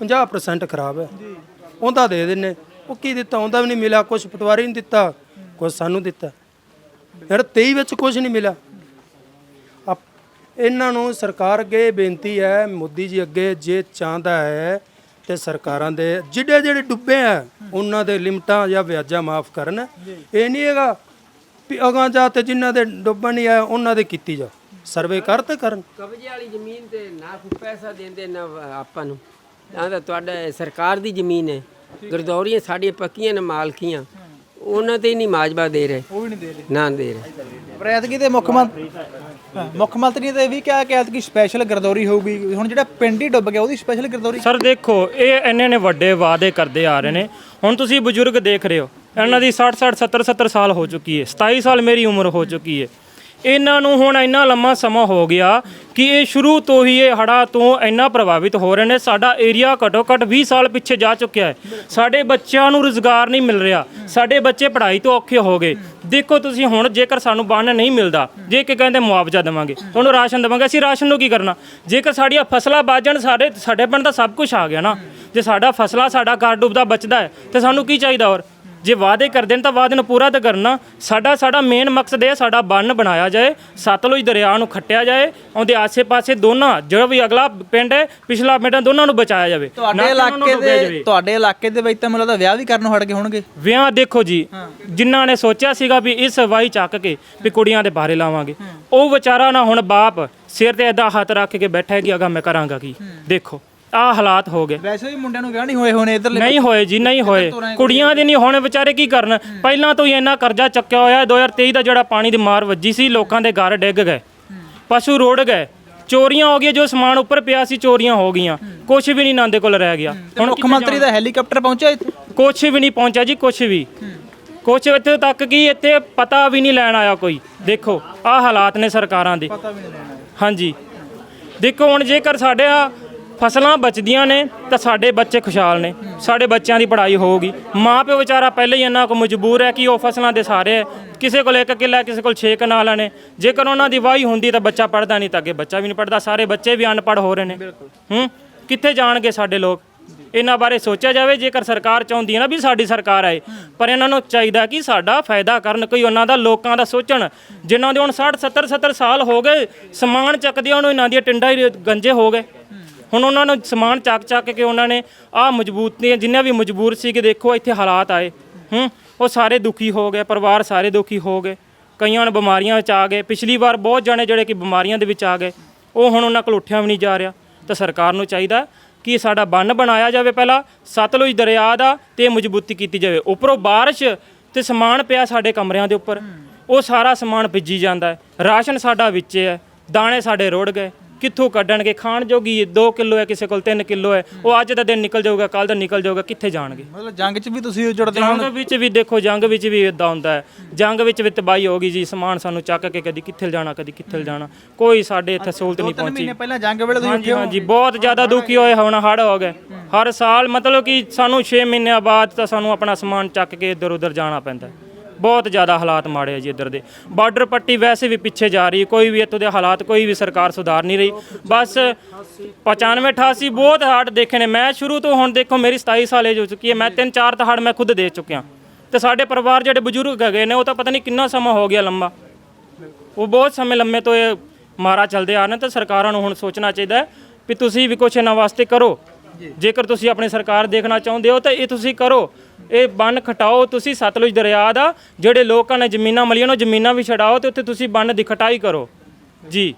Speaker 7: 50% ਖਰਾਬ ਹੈ। ਉਹਦਾ ਦੇ ਦਿੰਨੇ। ਉਹ ਕੀ ਦਿੱਤਾ? ਉਹਦਾ ਵੀ ਨਹੀਂ ਮਿਲਿਆ। ਕੁਝ ਪਟਵਾਰੀ ਨਹੀਂ ਦਿੱਤਾ ਕੁਝ ਸਾਨੂੰ ਦਿੱਤਾ। ਫਿਰ 23 ਵਿੱਚ ਕੁਝ ਨਹੀਂ ਮਿਲਿਆ। ਆਪ- ਇਹਨਾਂ ਨੂੰ ਸਰਕਾਰ ਅੱਗੇ ਇਹ ਬੇਨਤੀ ਹੈ ਮੋਦੀ ਜੀ ਅੱਗੇ ਜੇ ਚਾਹੁੰਦਾ ਹੈ ਤੇ ਸਰਕਾਰਾਂ ਦੇ ਜਿਹੜੇ ਜਿਹੜੇ ਡੁੱਬੇ ਆ ਉਹਨਾਂ ਦੇ ਲਿਮਟਾਂ ਜਾਂ ਵਿਆਜਾਂ ਮਾਫ ਕਰਨ। ਇਹ ਨਹੀਂ ਹੈਗਾ ਵੀ ਅਗਾਂ ਜਾ ਤੇ ਜਿਨ੍ਹਾਂ ਦੇ ਡੁੱਬਣ ਨਹੀਂ ਆਇਆ ਉਹਨਾਂ ਦੇ ਕੀਤੀ ਜਾ ਸਰਵੇ ਕਰ ਤੇ ਕਰਨ।
Speaker 4: ਕਬਜ਼ੇ ਵਾਲੀ ਜ਼ਮੀਨ ਤੇ ਨਾ ਕੋਈ ਪੈਸਾ ਦਿੰਦੇ ਨਾ ਆਪਾਂ ਨੂੰ। ਤਾਂ ਤਾਂ ਤੁਹਾਡਾ ਸਰਕਾਰ ਦੀ ਜ਼ਮੀਨ ਹੈ। ਗਰਦੌਰੀਆਂ ਸਾਡੀਆਂ ਪੱਕੀਆਂ ਨੇ ਮਾਲਕੀਆਂ। ਉਹਨਾਂ ਤੇ ਨਹੀਂ ਮਾਜਬਾ ਦੇ ਰਹੇ।
Speaker 2: ਉਹ ਵੀ ਨਹੀਂ ਦੇ ਰਹੇ।
Speaker 4: ਨਾ ਦੇ ਰਹੇ।
Speaker 2: ਪਰ ਐਤਕੀ ਤੇ ਮੁੱਖ ਮੰਤਰੀ ਮੁੱਖ ਮੰਤਰੀ ਨੇ ਇਹ ਵੀ ਕਿਹਾ ਕਿ ਐਤਕੀ ਸਪੈਸ਼ਲ ਗਰਦੌਰੀ ਹੋਊਗੀ। ਹੁਣ ਜਿਹੜਾ ਪਿੰਡ ਹੀ ਡੁੱਬ ਗਿਆ ਉਹਦੀ ਸਪੈਸ਼ਲ ਗਰਦੌਰੀ
Speaker 1: ਸਰ ਦੇਖੋ ਇਹ ਇੰਨੇ ਨੇ ਵੱਡੇ ਵਾਅਦੇ ਕਰਦੇ ਆ ਰਹੇ ਨੇ। ਹੁਣ ਤੁਸੀਂ ਬਜ਼ੁਰਗ ਦੇਖ ਰਹੇ ਹੋ ਇਹਨਾਂ ਦੀ 60 60 70 70 ਸਾਲ ਹੋ ਚੁੱਕੀ ਹੈ। 27 ਸਾਲ ਮੇਰੀ ਉਮਰ ਹੋ ਚੁੱਕੀ ਹੈ। ਇਹਨਾਂ ਨੂੰ ਹੁਣ ਇੰਨਾ ਲੰਮਾ ਸਮਾਂ ਹੋ ਗਿਆ ਕਿ ਇਹ ਸ਼ੁਰੂ ਤੋਂ ਹੀ ਇਹ ਹੜਾ ਤੋਂ ਇੰਨਾ ਪ੍ਰਭਾਵਿਤ ਹੋ ਰਹੇ ਨੇ। ਸਾਡਾ ਏਰੀਆ ਘਟੋ ਘਟ 20 ਸਾਲ ਪਿੱਛੇ ਜਾ ਚੁੱਕਿਆ ਹੈ। ਸਾਡੇ ਬੱਚਿਆਂ ਨੂੰ ਰੁਜ਼ਗਾਰ ਨਹੀਂ ਮਿਲ ਰਿਹਾ। ਸਾਡੇ ਬੱਚੇ ਪੜ੍ਹਾਈ ਤੋਂ ਔਖੇ ਹੋ ਗਏ। ਦੇਖੋ ਤੁਸੀਂ ਹੁਣ ਜੇਕਰ ਸਾਨੂੰ ਬੰਨ ਨਹੀਂ ਮਿਲਦਾ, ਜੇ ਕਿ ਕਹਿੰਦੇ ਮੁਆਵਜ਼ਾ ਦੇਵਾਂਗੇ ਤੁਹਾਨੂੰ ਰਾਸ਼ਨ ਦੇਵਾਂਗੇ। ਅਸੀਂ ਰਾਸ਼ਨ ਨੂੰ ਕੀ ਕਰਨਾ? ਜੇਕਰ ਸਾਡੀਆਂ ਫਸਲਾਂ ਬਾਜਣ ਸਾਡੇ ਸਾਡੇ ਪਿੰਡ ਤਾਂ ਸਭ ਕੁਝ ਆ ਗਿਆ ਨਾ, ਜੇ ਸਾਡਾ ਫਸਲਾ, ਸਾਡਾ ਘਰ ਡੁੱਬਦਾ, ਬਚਦਾ ਹੈ, ਤੇ ਸਾਨੂੰ ਕੀ ਚਾਹੀਦਾ ਹੋਰ? ਜੇ ਵਾਅਦੇ ਕਰਦੇ ਨੇ ਤਾਂ ਵਾਅਦੇ ਨੂੰ ਪੂਰਾ ਤਾਂ ਕਰਨਾ। ਸਾਡਾ ਸਾਡਾ ਮੇਨ ਮਕਸਦ ਇਹ ਸਾਡਾ ਬੰਨ ਬਣਾਇਆ ਜਾਏ ਸਤਲੁਜ ਦਰਿਆ ਨੂੰ ਖੱਟਿਆ ਜਾਏ ਉਹਦੇ ਆਸੇ-ਪਾਸੇ ਦੋਨਾਂ ਜਿਹੜਾ ਵੀ ਅਗਲਾ ਪਿੰਡ ਹੈ ਪਿਛਲਾ ਪਿੰਡ ਹੈ ਦੋਨਾਂ ਨੂੰ ਬਚਾਇਆ ਜਾਵੇ।
Speaker 2: ਤੁਹਾਡੇ
Speaker 1: ਨਾ ਕਿ ਉਹਨਾਂ ਨੂੰ
Speaker 2: ਇਲਾਕੇ
Speaker 1: ਡੁੱਬਿਆ
Speaker 2: ਦੇ। ਤੁਹਾਡੇ ਇਲਾਕੇ ਦੇ ਵਿੱਚ ਤਾਂ ਮੈਨੂੰ ਲੱਗਦਾ ਵਿਆਹ ਵੀ ਕਰਨੋਂ ਹਟ ਗਏ ਹੋਣਗੇ।
Speaker 1: ਵਿਆਹ ਦੇਖੋ ਜੀ ਜਿਨ੍ਹਾਂ ਨੇ ਸੋਚਿਆ ਸੀਗਾ ਵੀ ਇਸ ਵਾਈ ਚੱਕ ਕੇ ਵੀ ਕੁੜੀਆਂ ਦੇ ਬਾਰੇ ਲਾਵਾਂਗੇ। ਉਹ ਵਿਚਾਰਾ ਨਾ ਹੁਣ ਬਾਪ ਸਿਰ ਤੇ ਏਦਾਂ ਹੱਥ ਰੱਖ ਕੇ ਬੈਠਾ ਹੈ ਕਿ ਅਗਾ ਮੈਂ ਕਰਾਂਗਾ ਕੀ। ਦੇਖੋ। ਆਹ ਹਾਲਾਤ ਹੋ ਗਏ।
Speaker 2: ਵੈਸੇ ਵੀ ਮੁੰਡਿਆਂ ਨੂੰ ਵਿਆਹ ਨਹੀਂ ਹੋਏ ਹੋਣੇ ਇਧਰਲੇ
Speaker 1: ਨਹੀਂ ਹੋਏ ਜੀ ਨਹੀਂ ਹੋਏ। ਕੁੜੀਆਂ ਦੇ ਨਹੀਂ ਹੋਣੇ ਵਿਚਾਰੇ ਕੀ ਕਰਨ? ਪਹਿਲਾਂ ਤੋਂ ਹੀ ਇੰਨਾ ਕਰਜ਼ਾ ਚੱਕਿਆ ਹੋਇਆ ਹੈ। 2023 ਦਾ ਜਿਹੜਾ ਪਾਣੀ ਦੀ ਮਾਰ ਵੱਜੀ ਸੀ ਲੋਕਾਂ ਦੇ ਘਰ ਡਿੱਗ ਗਏ। ਪਸ਼ੂ ਰੋੜ ਗਏ। ਚੋਰੀਆਂ ਹੋ ਗਈਆਂ ਜੋ ਸਮਾਨ ਉੱਪਰ ਪਿਆ ਸੀ ਚੋਰੀਆਂ ਹੋ ਗਈਆਂ। ਕੁਝ ਵੀ ਨਹੀਂ ਨਾਂਦੇ ਕੋਲ ਰਹਿ ਗਿਆ।
Speaker 2: ਹੁਣ ਮੁੱਖ ਮੰਤਰੀ ਦਾ ਹੈਲੀਕਾਪਟਰ ਪਹੁੰਚਿਆ ਇੱਥੇ?
Speaker 1: ਕੁਝ ਵੀ ਨਹੀਂ ਪਹੁੰਚਿਆ ਜੀ ਕੁਝ ਵੀ। ਕੁਝ ਇੱਥੇ ਤੱਕ ਕਿ ਇੱਥੇ ਪਤਾ ਵੀ ਨਹੀਂ ਲੈਣ ਆਇਆ ਕੋਈ। ਦੇਖੋ ਆਹ ਹਾਲਾਤ ਨੇ ਸਰਕਾਰਾਂ ਦੇ।
Speaker 2: ਪਤਾ ਵੀ ਨਹੀਂ ਲੈਣਾ
Speaker 1: ਹਾਂਜੀ। ਦੇਖੋ ਹੁਣ ਜੇਕਰ ਸਾਡੇ ਆ ਫਸਲਾਂ ਬਚਦੀਆਂ ਨੇ ਤਾਂ ਸਾਡੇ ਬੱਚੇ ਖੁਸ਼ਹਾਲ ਨੇ। ਸਾਡੇ ਬੱਚਿਆਂ ਦੀ ਪੜ੍ਹਾਈ ਹੋਊਗੀ। ਮਾਂ ਪਿਓ ਵਿਚਾਰਾ ਪਹਿਲੇ ਹੀ ਇੰਨਾ ਕੁ ਮਜਬੂਰ ਹੈ ਕਿ ਉਹ ਫਸਲਾਂ ਦੇ ਸਾਰੇ ਹੈ। ਕਿਸੇ ਕੋਲ ਇੱਕ ਕਿੱਲਾ, ਕਿਸੇ ਕੋਲ 6 ਕਨਾਲਾਂ ਨੇ। ਜੇਕਰ ਉਹਨਾਂ ਦੀ ਵਾਹੀ ਹੁੰਦੀ ਤਾਂ ਬੱਚਾ ਪੜਦਾ ਨਹੀਂ ਤਾਂ ਅੱਗੇ ਬੱਚਾ ਵੀ ਨਹੀਂ ਪੜਦਾ ਸਾਰੇ ਬੱਚੇ ਵੀ ਅਨਪੜ੍ਹ ਹੋ ਰਹੇ ਨੇ। ਹੂੰ? ਕਿੱਥੇ ਜਾਣਗੇ ਸਾਡੇ ਲੋਕ? ਇਹਨਾਂ ਬਾਰੇ ਸੋਚਿਆ ਜਾਵੇ। ਜੇਕਰ ਸਰਕਾਰ ਚਾਹੁੰਦੀ ਹੈ ਨਾ ਵੀ ਸਾਡੀ ਸਰਕਾਰ ਆਏ, ਪਰ ਇਹਨਾਂ ਨੂੰ ਚਾਹੀਦਾ ਕਿ ਸਾਡਾ ਫਾਇਦਾ ਕਰਨ। ਕੋਈ ਉਹਨਾਂ ਦਾ, ਲੋਕਾਂ ਦਾ ਸੋਚਣ। ਜਿਨ੍ਹਾਂ ਦੇ ਹੁਣ 60 70 70 ਸਾਲ ਹੋ ਗਏ, ਸਮਾਨ ਚੱਕਦਿਆਂ ਨੂੰ ਇਹਨਾਂ ਦੀਆਂ ਟਿੰਡਾਂ ਹੀ ਗੰਜੇ ਹੋ ਗਏ। ਹੁਣ ਉਹਨਾਂ ਨੂੰ ਸਮਾਨ ਚੱਕ ਚੱਕ ਕੇ ਉਹਨਾਂ ਨੇ ਆਹ ਮਜ਼ਬੂਤੀਆਂ ਜਿੰਨੇ ਵੀ ਮਜਬੂਰ ਸੀ ਕਿ ਦੇਖੋ ਇੱਥੇ ਹਾਲਾਤ ਆਏ। ਹੂੰ, ਉਹ ਸਾਰੇ ਦੁਖੀ ਹੋ ਗਏ, ਪਰਿਵਾਰ ਸਾਰੇ ਦੁਖੀ ਹੋ ਗਏ। ਕਈਆਂ ਨੂੰ ਬਿਮਾਰੀਆਂ ਵਿੱਚ ਆ ਗਏ। ਪਿਛਲੀ ਵਾਰ ਬਹੁਤ ਜਣੇ ਜਿਹੜੇ ਕਿ ਬਿਮਾਰੀਆਂ ਦੇ ਵਿੱਚ ਆ ਗਏ, ਉਹ ਹੁਣ ਉਹਨਾਂ ਕੋਲ ਉੱਠਿਆ ਵੀ ਨਹੀਂ ਜਾ ਰਿਹਾ। ਤਾਂ ਸਰਕਾਰ ਨੂੰ ਚਾਹੀਦਾ ਕਿ ਸਾਡਾ ਬੰਨ ਬਣਾਇਆ ਜਾਵੇ ਪਹਿਲਾਂ, ਸਤਲੁਜ ਦਰਿਆ ਦਾ ਤੇ ਮਜ਼ਬੂਤੀ ਕੀਤੀ ਜਾਵੇ। ਉੱਪਰੋਂ ਬਾਰਿਸ਼ ਤੇ ਸਮਾਨ ਪਿਆ ਸਾਡੇ ਕਮਰਿਆਂ ਦੇ ਉੱਪਰ, ਉਹ ਸਾਰਾ ਸਮਾਨ ਭਿੱਜੀ ਜਾਂਦਾ ਹੈ। ਰਾਸ਼ਨ ਸਾਡਾ ਵਿੱਚ ਹੈ, ਦਾਣੇ ਸਾਡੇ ਰੁੜ ਗਏ। ਕਿੱਥੋਂ ਕੱਢਣਗੇ? ਖਾਣ ਜੋਗੀ 2 ਕਿਲੋ ਹੈ ਕਿਸੇ ਕੋਲ 3 ਕਿਲੋ ਹੈ। ਉਹ ਅੱਜ ਦਾ ਦਿਨ ਨਿਕਲ ਜਾਊਗਾ ਕੱਲ ਦਾ ਨਿਕਲ ਜਾਊਗਾ ਕਿੱਥੇ ਜਾਣਗੇ?
Speaker 2: ਮਤਲਬ ਜੰਗ 'ਚ ਵੀ ਤੁਸੀਂ ਜੁੜਦੇ ਹੋ
Speaker 1: ਜੰਗ ਵਿੱਚ ਵੀ ਦੇਖੋ ਜੰਗ ਵਿੱਚ ਵੀ ਇਦਾਂ ਹੁੰਦਾ ਹੈ। ਜੰਗ ਵਿੱਚ ਵੀ ਤਬਾਹੀ ਹੋ ਗਈ ਜੀ ਸਮਾਨ ਸਾਨੂੰ ਚੱਕ ਕੇ ਕਦੀ ਕਿੱਥੇ ਜਾਣਾ ਕਦੀ ਕਿੱਥੇ ਜਾਣਾ ਕੋਈ ਸਾਡੇ ਇੱਥੇ ਸਹੂਲਤ ਨਹੀਂ ਪਹੁੰਚੀ।
Speaker 2: ਮਹੀਨੇ ਪਹਿਲਾਂ ਜੰਗ ਵੇਲੇ ਤੁਸੀਂ
Speaker 1: ਹਾਂਜੀ ਹਾਂਜੀ ਬਹੁਤ ਜ਼ਿਆਦਾ ਦੁਖੀ ਹੋਏ ਹੁਣ ਹੜ ਹੋ ਗਏ। ਹਰ ਸਾਲ ਮਤਲਬ ਕਿ ਸਾਨੂੰ 6 ਮਹੀਨਿਆਂ ਬਾਅਦ ਤਾਂ ਸਾਨੂੰ ਆਪਣਾ ਸਮਾਨ ਚੱਕ ਕੇ ਇੱਧਰ ਉੱਧਰ ਜਾਣਾ ਪੈਂਦਾ। ਹੈ। ਬਹੁਤ ਜ਼ਿਆਦਾ ਹਾਲਾਤ ਮਾੜੇ ਆ ਜੀ ਇੱਧਰ ਦੇ। ਬਾਰਡਰ ਪੱਟੀ ਵੈਸੇ ਵੀ ਪਿੱਛੇ ਜਾ ਰਹੀ ਹੈ ਕੋਈ ਵੀ ਇੱਥੋਂ ਦੇ ਹਾਲਾਤ, ਕੋਈ ਵੀ ਸਰਕਾਰ ਸੁਧਾਰ ਨਹੀਂ ਰਹੀ। ਬਸ 95 88 ਬਹੁਤ ਹਾਰਡ ਦੇਖੇ ਨੇ। ਮੈਂ ਸ਼ੁਰੂ ਤੋਂ ਹੁਣ ਦੇਖੋ, ਮੇਰੀ 27 ਸਾਲ ਏਜ ਹੋ ਚੁੱਕੀ ਹੈ। ਮੈਂ ਤਿੰਨ ਚਾਰ ਤਾਂ ਹਾਰਡ ਮੈਂ ਖੁਦ ਦੇ ਚੁੱਕਿਆ। ਤੇ ਸਾਡੇ ਪਰਿਵਾਰ ਜਿਹੜੇ ਬਜ਼ੁਰਗ ਹੈਗੇ ਨੇ, ਉਹ ਤਾਂ ਪਤਾ ਨਹੀਂ ਕਿੰਨਾ ਸਮਾਂ ਹੋ ਗਿਆ ਲੰਮਾ ਉਹ ਬਹੁਤ ਸਮੇਂ ਲੰਮੇ ਤੋਂ ਇਹ ਮਾਰਾ ਚੱਲਦੇ ਆ ਰਹੇ ਨੇ ਤਾਂ ਸਰਕਾਰਾਂ ਨੂੰ ਹੁਣ ਸੋਚਣਾ ਚਾਹੀਦਾ ਹੈ ਵੀ ਤੁਸੀਂ ਵੀ ਕੁਝ ਇਹਨਾਂ ਵਾਸਤੇ ਕਰੋ। ਜੇਕਰ ਤੁਸੀਂ ਆਪਣੀ ਸਰਕਾਰ ਦੇਖਣਾ ਚਾਹੁੰਦੇ ਹੋ ਤਾਂ ਇਹ ਤੁਸੀਂ ਕਰੋ। ਇਹ ਬੰਨ ਖਟਾਓ ਤੁਸੀਂ ਸਤਲੁਜ ਦਰਿਆ ਦਾ, ਜਿਹੜੇ ਲੋਕਾਂ ਨੇ ਜ਼ਮੀਨਾਂ ਮਲੀਆਂ ਨੇ, ਉਹ ਜ਼ਮੀਨਾਂ ਵੀ ਛਡਾਓ ਤੇ ਉੱਥੇ ਤੁਸੀਂ ਬੰਨ ਦੀ ਖਟਾਈ ਕਰੋ। ਜੀ।